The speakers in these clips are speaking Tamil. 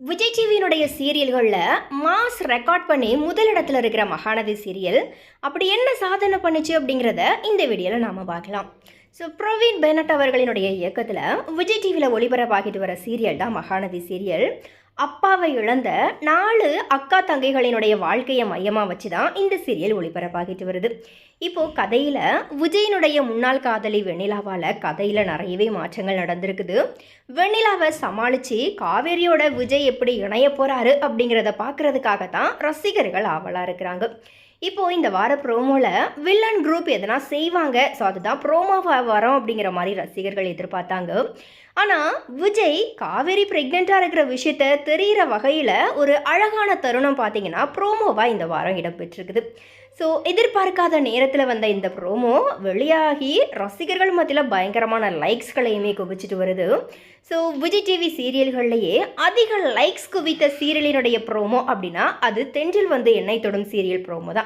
விஜய் டிவியினுடைய சீரியல்களில் மாஸ் ரெக்கார்ட் பண்ணி முதலிடத்தில் இருக்கிற மகாநதி சீரியல். அப்படி என்ன சாதனை பண்ணுச்சு அப்படிங்கிறத இந்த வீடியோவில் நாம் பார்க்கலாம். ஸோ பிரவீன் பெனட் அவர்களினுடைய இயக்கத்தில் விஜய் டிவியில் ஒளிபரப்பாகிட்டு வர சீரியல் தான் மகாநதி சீரியல். அப்பாவை இழந்த நாலு அக்கா தங்கைகளினுடைய வாழ்க்கையை மையமாக வச்சு தான் இந்த சீரியல் ஒளிபரப்பாகிட்டு வருது. இப்போது கதையில் விஜயனுடைய முன்னாள் காதலி வெண்ணிலாவால் கதையில் நிறையவே மாற்றங்கள் நடந்திருக்குது. வெண்ணிலாவை சமாளித்து காவேரியோட விஜய் எப்படி இணைய போகிறாரு அப்படிங்கிறத பார்க்குறதுக்காக தான் ரசிகர்கள் ஆவலாக இருக்கிறாங்க. இப்போது இந்த வார ப்ரோமோவில் வில்லன் குரூப் எதனா செய்வாங்க? ஸோ அதுதான் ப்ரோமோவாக வரோம் அப்படிங்கிற மாதிரி ரசிகர்கள் எதிர்பார்த்தாங்க. ஆனால் விஜய் காவேரி ப்ரெக்னெண்ட்டாக இருக்கிற விஷயத்த தெரிகிற வகையில் ஒரு அழகான தருணம் பார்த்தீங்கன்னா ப்ரோமோவாக இந்த வாரம் இடம்பெற்றிருக்குது. ஸோ எதிர்பார்க்காத நேரத்தில் வந்த இந்த ப்ரோமோ வெளியாகி ரசிகர்கள் மத்தியில் பயங்கரமான லைக்ஸ்களையுமே குவிச்சிட்டு வருது. ஸோ விஜய் டிவி சீரியல்கள்லேயே அதிக லைக்ஸ் குவித்த சீரியலினுடைய ப்ரோமோ அப்படின்னா அது தென்றில் வந்து எண்ணெய் தொடும் சீரியல் ப்ரோமோ தான்.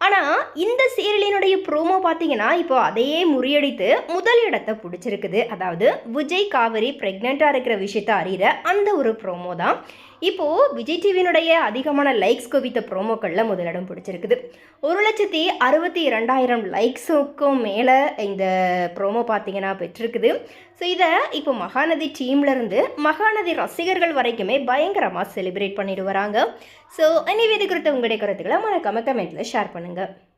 ஆனால் இந்த சீரியலினுடைய ப்ரோமோ பார்த்தீங்கன்னா இப்போ அதையே முறியடித்து முதல் இடத்தை பிடிச்சிருக்குது. அதாவது விஜய் காவிரி ப்ரெக்னெண்ட்டாக இருக்கிற விஷயத்த அறிகிற அந்த ஒரு ப்ரோமோ தான். இப்போது விஜய் டிவியினுடைய அதிகமான லைக்ஸ் குவித்த ப்ரோமோக்களில் முதலிடம் பிடிச்சிருக்குது. ஒரு லட்சத்தி அறுபத்தி இரண்டாயிரம் லைக்ஸுக்கும் மேலே இந்த ப்ரோமோ பார்த்தீங்கன்னா பெற்றிருக்குது. ஸோ இதை இப்போ மகாநதி டீம்லேருந்து மகாநதி ரசிகர்கள் வரைக்குமே பயங்கரமாக செலிப்ரேட் பண்ணிட்டு வராங்க. ஸோ எனிவே இது குறித்த உங்களுடைய கருத்துக்களை மறக்காம கமெண்ட்டில் ஷேர் 没。